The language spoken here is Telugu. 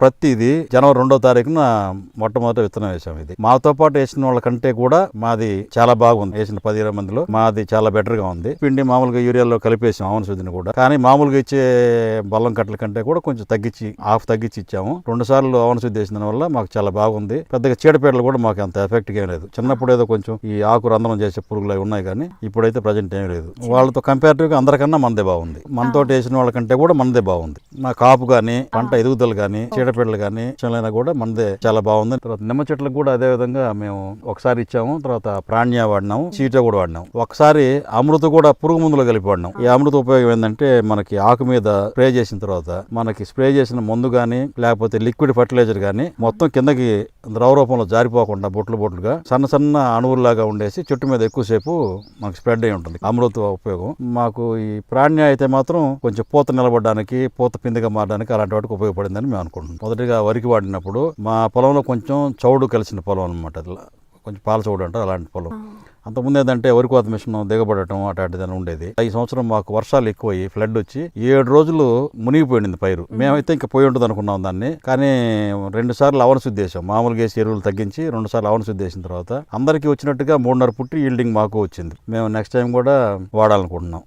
ప్రతిది జనవరి రెండో తారీఖున మొట్టమొదటి విత్తనం వేసాం ఇది. మాతో పాటు వేసిన వాళ్ళ కంటే కూడా మాది చాలా బాగుంది. వేసిన పది ఇరవై మందిలో మాది చాలా బెటర్గా ఉంది. పిండి మామూలుగా యూరియాలో కలిపేసాం ఆవన శుద్ధిని కూడా. కానీ మామూలుగా ఇచ్చే బల్లం కట్టల కంటే కూడా కొంచెం తగ్గించి హాఫ్ తగ్గించి ఇచ్చాము. రెండు సార్లు ఆవన శుద్ధి వేసిన వల్ల మాకు చాలా బాగుంది. పెద్దగా చీడపీడలు కూడా మాకు అంత ఎఫెక్ట్ ఏం లేదు. చిన్నప్పుడు ఏదో కొంచెం ఈ ఆకు రంధ్రం చేసే పురుగులు అవి ఉన్నాయి కానీ ఇప్పుడైతే ప్రజెంట్ ఏం లేదు. వాళ్ళతో కంపేరిటివ్గా అందరికన్నా మనదే బాగుంది. మనతో వేసిన వాళ్ళకంటే కూడా మనదే బాగుంది. మా కాపు కానీ పంట ఎదుగుదల కానీ చీడపీడలు కానీ చెలైనా కూడా మనదే చాలా బాగుంది. తర్వాత నిమ్మ చెట్లకు కూడా అదే విధంగా మేము ఒకసారి ఇచ్చాము తర్వాత ప్రాణ్య వాడినాము చీట కూడా వాడినాము. ఒకసారి అమృత కూడా పురుగు మందులో కలిపి వాడినాం. ఈ అమృత ఉపయోగం ఏంటంటే మనకి ఆకు మీద స్ప్రే చేసిన తర్వాత మనకి స్ప్రే చేసిన మందు కానీ లేకపోతే లిక్విడ్ ఫర్టిలైజర్ కానీ మొత్తం కిందకి ద్రవ రూపంలో జారిపోకుండా బొట్లు బొట్లుగా సన్న సన్న అణువుల్లాగా ఉండేసి చెట్టు మీద ఎక్కువసేపు మనకు స్ప్రెడ్ అయి ఉంటుంది. అమృత ఉపయోగం. మాకు ఈ ప్రాణ్య అయితే మాత్రం కొంచెం పూత నిలబడడానికి పూత పిందిగా మారడానికి అలాంటి వాటికి ఉపయోగపడిందని మేము అనుకుంటున్నాం. మొదటిగా వరికి వాడినప్పుడు మా పొలంలో కొంచెం చౌడు కలిసిన పొలం అనమాట కొంచెం పాల చౌడు అంటారు అలాంటి పొలం. అంతకుముందు ఏంటంటే వరి కోత మిషన్ దిగబడటం అట్లాంటిదని ఉండేది. ఈ సంవత్సరం మాకు వర్షాలు ఎక్కువయ్యి ఫ్లడ్ వచ్చి ఏడు రోజులు మునిగిపోయింది పైరు. మేమైతే ఇంకా పోయి ఉంటుంది అనుకున్నాం దాన్ని. కానీ రెండు సార్లు అవన శుద్ధి చేసాం మామూలుగా వేసి ఎరువులు తగ్గించి రెండు సార్లు అవన శుద్ధి చేసిన తర్వాత అందరికీ వచ్చినట్టుగా మూడున్నర పుట్టి ఈల్డింగ్ మాకు వచ్చింది. మేము నెక్స్ట్ టైం కూడా వాడాలనుకుంటున్నాం.